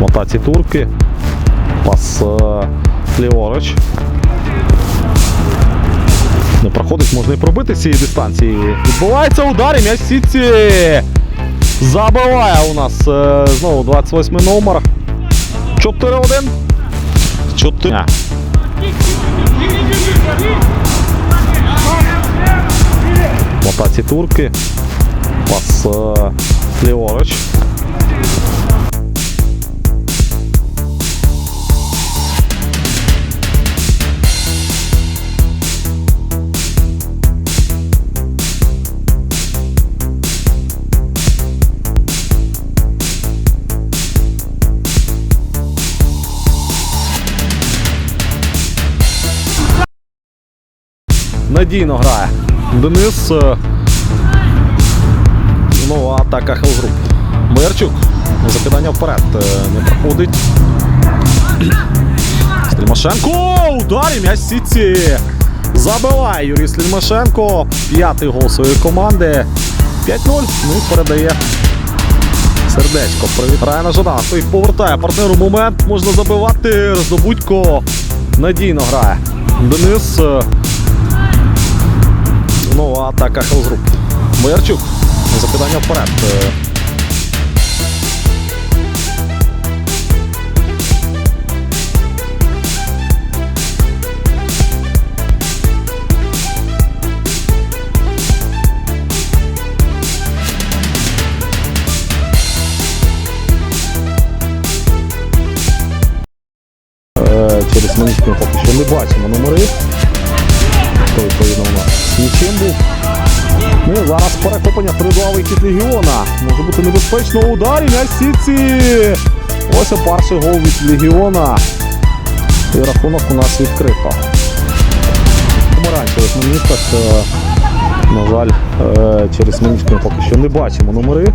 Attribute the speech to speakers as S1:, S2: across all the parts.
S1: Мотаці турки. Пас е, ліворуч. Не проходить, можна і пробити з цієї дистанції. Відбувається удар і м'яч сітці. Забиває у нас е, знову 28 номер. 4-1. 4. Мотаці турки. Пас е, ліворуч. Надійно грає. Денис. Е, Нова атака Хелгруп. Боярчук. Закидання вперед. е, Не проходить. Слімашенко! Удар і м'яч в. Забиває Юрій Слімашенко. П'ятий гол своєї команди. 5-0. Ну передає. Сердечко. Привіт. Райана Жадан. Той повертає партнеру момент. Можна забивати. Роздобудько надійно грає. Денис. Е, Нова атака Хелгруп. Боярчук. Закидання вперед. Е, Через Манічку поки що не бачимо номери. Хто відповідно у нас нічим перехоплення передовий кіт Легіона. Може бути небезпечно удар і м'яч сітці. Ось і перший гол від Легіона. І рахунок у нас відкрито. Помаранчевих міністрах, е, на жаль, е, через Манічку ми поки що не бачимо номери.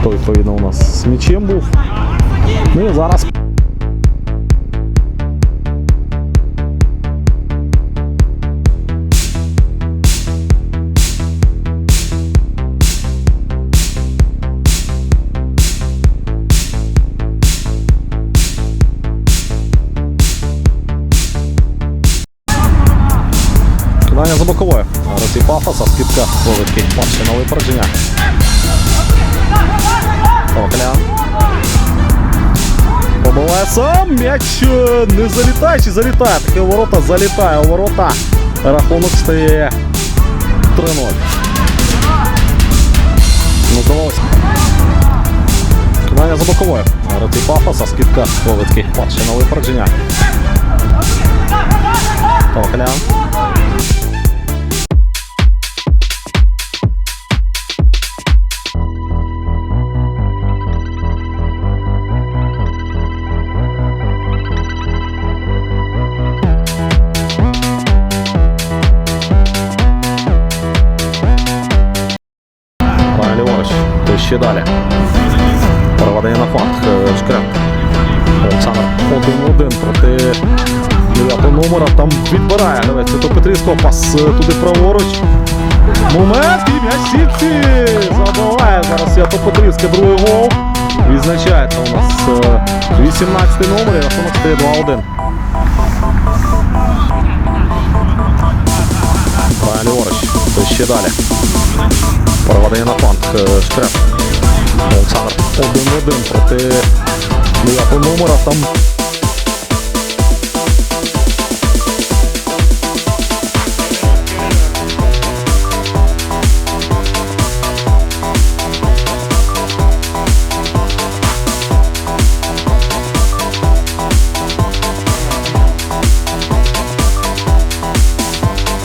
S1: Хто відповідно у нас з м'ячем був. Ну і зараз Кидання за боковою. Росій Пафоса, скидка. Перший на випередження. Оклян. Побиває сам. М'яч е, не залітає чи залітає. Таке ворота залітає у ворота. Рахунок стає 3-0. Ну, здавалося. Кидання за боковою. Росій Пафоса, скидка. Перший на випередження. Оклян. Ще далі. Проведення на фланг. е, Шкреп. Олександр 1-1 проти 9 номера. Там відбирає гравець. То Петрівського пас е, туди праворуч. Момент і в сітці. Забиває зараз Свято Петрівське другий гол. Відзначається у нас е, 18 номер і рахунок стає 2-1. Правильно ліворуч. Ще далі. Проведення на фланг. е, Шкреп. Олександр 1-1 проти 9 номера. Там